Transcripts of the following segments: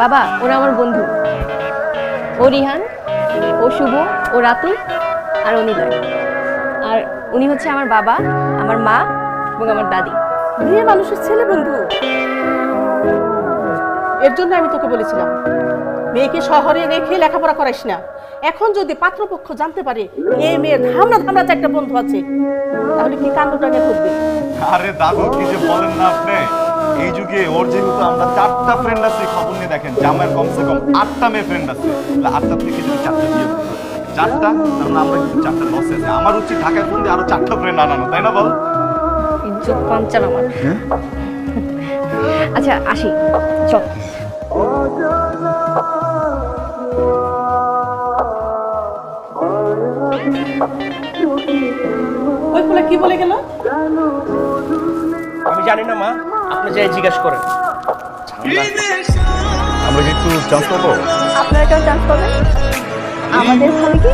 বাবা ওরা আমার বন্ধু। ও রিহান ও শুভ ও রাতুল আর ও নিলয়। আর উনি হচ্ছে আমার বাবা আমার মা এবং আমার দাদি। মেয়ে মানুষের ছেলে বন্ধু। এর জন্য আমি তোকে বলেছিলাম মেয়েকে শহরে রেখে লেখাপড়া করাইস না। এখন যদি পাত্রপক্ষ জানতে পারে এই মেয়ের ধামড়া ধামড়া একটা বন্ধু আছে তাহলে কি কাণ্ডটা নিয়ে করবে আরে দাদু কি যে বলেন না আপনি? এই যুগে ওর যেহেতু আমরা চারটা ফ্রেন্ড আছে খবর নিয়ে দেখেন জামাইয়ের কমসে কম আটটা মেয়ে ফ্রেন্ড আছে। তাহলে আটটা থেকে যদি চারটা বিয়ে চারটা? তার মানে আমরা কিন্তু চারটা লস আছে আমার উচিত ঢাকায় ফোন দিয়ে আরও চারটা ফ্রেন্ড আনানো তাই না বল? ইজ্জত পাঞ্চাল আমার। আচ্ছা আসি। চল। ওই ফুলে কি বলে গেল? আমি জানি না মা। আপনি যাই জিজ্ঞাসা করেন। আমরা কি একটু চান্স পাবো? আপনারা কেউ চান্স পাবেন। আমাদের ভালো কি?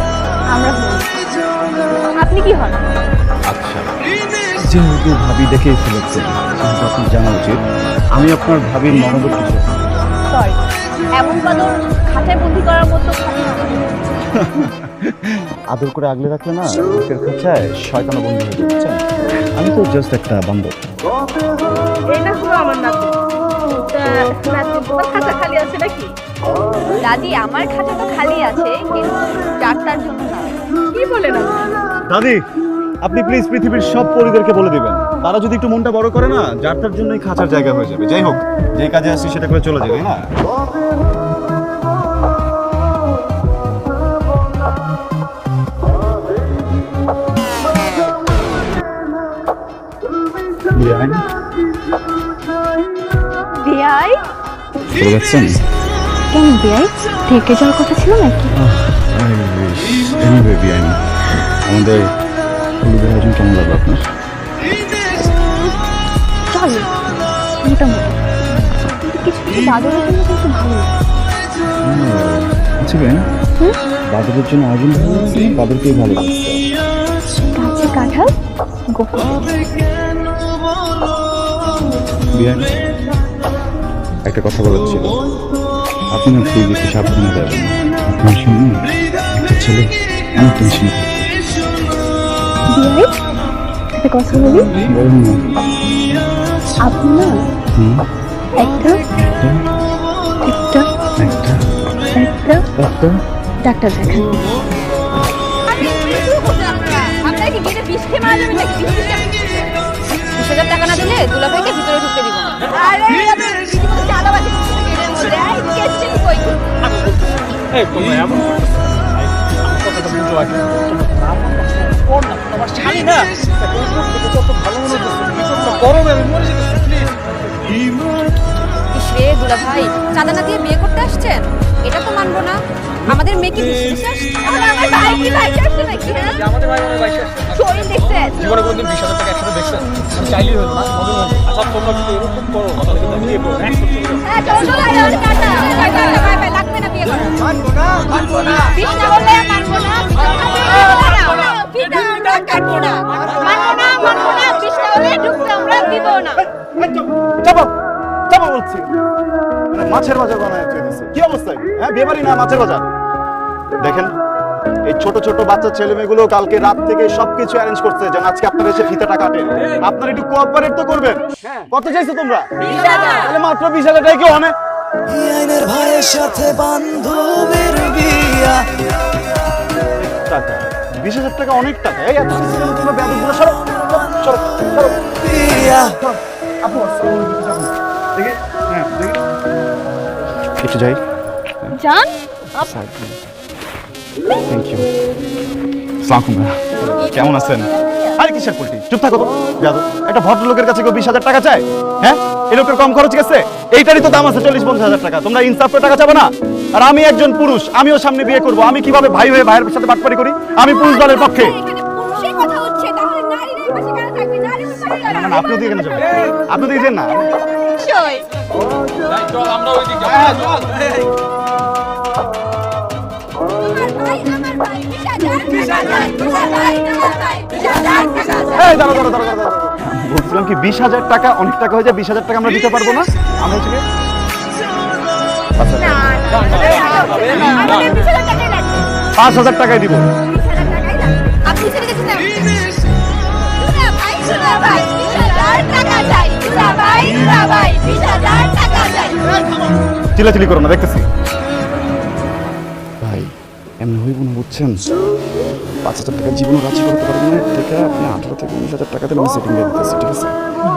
আমরা আপনি কি হন? আচ্ছা। যেহেতু ভাবি দেখেই ফেলেছে সেহেতু আপনার জানা উচিত আমি আপনার ভাবির মনোবল কিছু সরি এমন বাদর বন্দি করার মতো আদর করে আগলে রাখলে না লোকের খাঁচায় শয়তানা বন্ধু হয়ে যাচ্ছে আমি তো জাস্ট একটা বান্ধব। এই না হলো আমার নাতি। খাঁচা খালি আছে নাকি? দাদি আমার খাঁচা তো খালি আছে কিন্তু ডাক্তার জন্য না। কি বলেন আপনি? দাদি আপনি প্লিজ পৃথিবীর সব পরিদেরকে বলে দিবেন। তারা যদি একটু মনটা বড় করে না যার তার জন্যই খাঁচার জায়গা হয়ে যাবে। যাই হোক যে কাজে আসছি সেটা করে চলে যাবে না? কেন থেকে যাওয়ার কথা ছিল নাকি? আমাদের কেমন লাগল আপনার? দাদুরের জন্য কিন্তু ভালো। আচ্ছা বেন বাদরের জন্য ভালো ভালো কাঁঠাল একটা কথা বলার ছিল। আপনি না একটু সাবধানে যাবেন আপনার সঙ্গে একটা ছেলে অনেক টেনশন একটা কথা বলি। আপনি না হুম, একটা একটা একটা ডাক্তার দেখান। টাকা না দিলে দুলাভাইকে ভিতরে ঢুকতে দিব মনে গরমে আমি মরে যেতেছি প্লিজ রে দুলা ভাই চাঁদা না দিয়ে বিয়ে করতে আসছেন এটা তো মানবো না আমাদের মেয়ে কি বিশেষ আমার ভাই কি ভাই আসছে নাকি হ্যাঁ আমাদের ভাই আমার বাইশে আসছে শরীর দেখছেন জীবনে কোনোদিন বিশ হাজার টাকা একসাথে দেখছেন আমি চাইলেই হলো না মনে মনে আচ্ছা তোমরা যদি এরকম করো তাহলে কিন্তু বিয়ে করব হ্যাঁ চলো চলো আয় আমার টাটা বাই বাই বাই বাই লাগবে না বিয়ে করা মানবো না মানবো না বিশ না বললে মানবো না বিশ না আমরা কাটবো না মানবো না মানবো না বিশ না হলে ঢুকতে আমরা দিব না চাপো চাপো বলছি। মানে মাছের বাজার বানায় দিছে কি অবস্থা হ্যাঁ বিয়ে না মাছের বাজার দেখেন এই ছোট ছোট বাচ্চা ছেলে মেয়েগুলো কালকে রাত থেকে সবকিছু অ্যারেঞ্জ করছে যেন আজকে আপনারা এসে ফিতাটা কাটেন আপনারা একটু কোঅপারেট তো করবেন। কত চাইছো তোমরা? তাহলে মাত্র বিশ হাজার টাকা কি অনেক আইনের ভাইয়ের সাথে বান্ধবীর বিয়া। টাকা। বিশ হাজার টাকা অনেক টাকা। এই এত কিছু তোমরা ব্যাপারগুলো সরো। সরো সরো আপু। দেখি হ্যাঁ দেখি। একটু যাই। জান থ্যাংক ইউ সালাম কেমন আছেন? আরে কিসের পোল্ট্রি? চুপ থাকো তো। একটা ভদ্রলোকের কাছে কেউ বিশ হাজার টাকা চায়? হ্যাঁ? এই লোকের কম খরচ গেছে? এইটারই তো দাম আছে চল্লিশ পঞ্চাশ হাজার টাকা। তোমরা ইনসাফ করে টাকা চাবে না? আর আমি একজন পুরুষ আমিও সামনে বিয়ে করব। আমি কীভাবে ভাই হয়ে ভাইয়ের সাথে বাটপারি করি? আমি পুরুষ দলের পক্ষে। আপনি ওদিকে কেন যাবেন। আপনি ওদিকে না। দাঁড়া বলছিলাম কি বিশ হাজার টাকা অনেক টাকা হয়ে যায় বিশ হাজার টাকা আমরা দিতে পারব না আমরা হচ্ছে আচ্ছা। পাঁচ হাজার টাকায় দিব চিলাচিলি করো না দেখতেছি। ভাই এমনি হইব না বুঝছেন? পাঁচ হাজার টাকা জীবন রাজি করতে পারবেন না থেকে আপনি আঠারো থেকে উনিশ হাজার টাকা দিলে আমি সেটিং দিয়ে দিতেছি ঠিক আছে?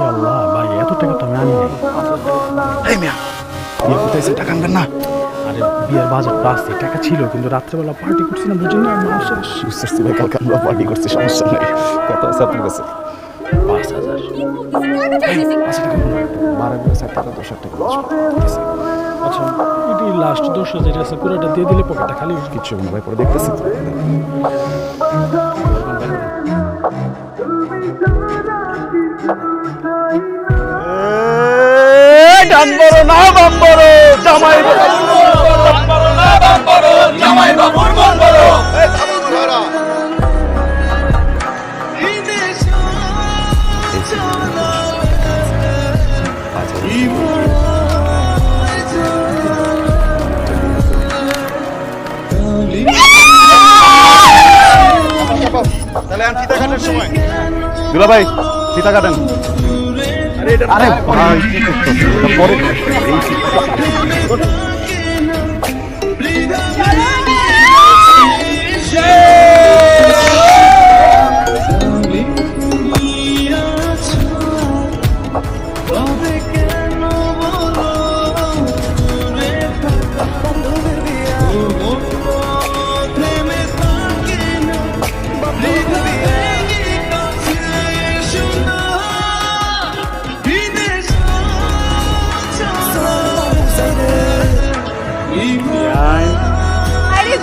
আল্লাহ ভাই এত টাকা তো আমি আনি নাই। এই মিয়া বিয়ে কোথায় আছে টাকা আনবেন না। আরে বিয়ের বাজার তো আছে টাকা ছিল কিন্তু রাত্রেবেলা পার্টি করছি না বুঝি না মাস শেষ বুঝতেছি ভাই কালকে আমরা পার্টি করছি সমস্যা নাই। কত আছে আপনার কাছে। পাঁচ হাজার। বারো বিশ হাজার টাকা দশ টাকা আচ্ছা এটি লাস্ট দশ হাজার আছে পুরোটা দিয়ে দিলে পকেটটা খালি কিচ্ছু না ভাই পরে দেখতেছি ডান বড় না বাম বড় জামাই দুলা ভাই ফিতা কাটেন। আরে ভাই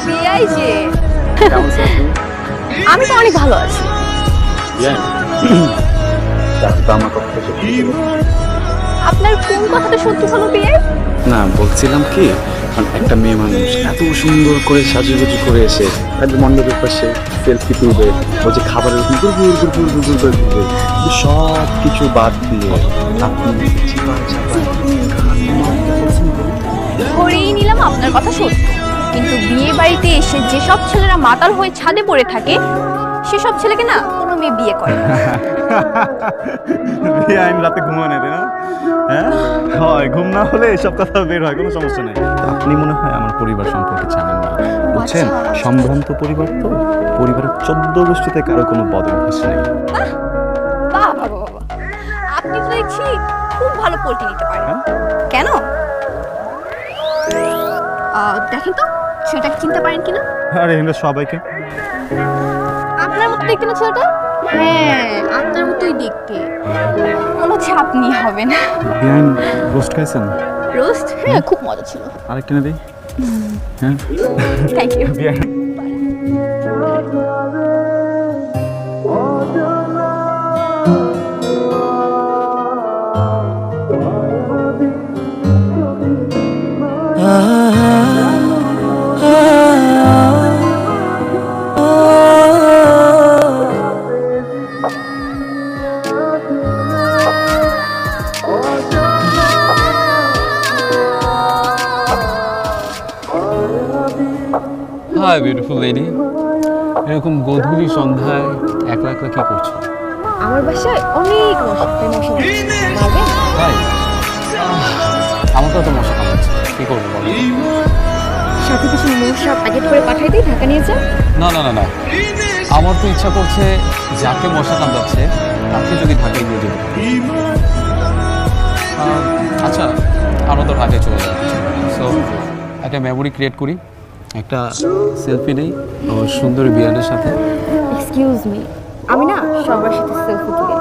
যে। আমি তো অনেক ভালো আছি। আপনার কোন কথাটা সত্যি হলো বিয়ে না বলছিলাম কি একটা মেয়ে মানুষ এত সুন্দর করে সাজুগুজু করে এসে একদম মণ্ডপের পাশে সেলফি তুলবে যে খাবারের উপর গুড় গুড় গুড় গুড় করে কিন্তু সব কিছু বাদ দিয়ে আপনি চিপায় চাপায় নিলাম আপনার কথা সত্য। কিন্তু বিয়ে বাড়িতে এসে যেসব ছেলেরা মাতাল হয়ে ছাদে পড়ে থাকে সেসব ছেলেকে না কোনো মেয়ে বিয়ে করে। বিয়ে আইন রাতে ঘুমায় না তাই না? হ্যাঁ? হয় ঘুম না হলে এসব কথা বের হয় কোনো সমস্যা নেই। আপনি মনে হয় আমার পরিবার সম্পর্কে জানেন না। বুঝছেন? আচ্ছা। সম্ভ্রান্ত পরিবার তো? পরিবারের চোদ্দ গোষ্ঠীতে কারও কোনো বদ অভ্যাস নেই আপনি তো দেখছি খুব ভালো পোল্ট্রি নিতে পারেন। কেন? দেখেন তো। ছেলেটাকে চিনতে পারেন কিনা? আরে এখানে সবাইকে। আপনার মতো দেখতে না ছেলেটা? হ্যাঁ আপনার মতোই দেখতে। মনে হচ্ছে আপনি হবেন। বিয়ান রোস্ট খাইছেন? রোস্ট হ্যাঁ খুব মজা ছিল। আরেকটা নেবে হ্যাঁ। থ্যাংক ইউ বিয়ে হাই বিউটিফুল লেডি এরকম গধূলি সন্ধ্যায় একলা একলা কি করছ? আমার বাসায় অনেক মশা তাই আমাকেও তো মশা কামড়াচ্ছে। কি করব বলো? সাথে কিছু মশা প্যাকেট করে পাঠাই দিই ঢাকা নিয়ে যান না না না না। আমার তো ইচ্ছা করছে যাকে মশা কামড়াচ্ছে তাকে যদি ঢাকায় নিয়ে যেতে আচ্ছা আমরা তো ঢাকায় চলে যাব। সো একটা মেমোরি ক্রিয়েট করি। একটা সেলফি নেই আমার সুন্দর বিয়ানের সাথে। এক্সকিউজ মি আমি না সবার সাথে সেলফি তুলি।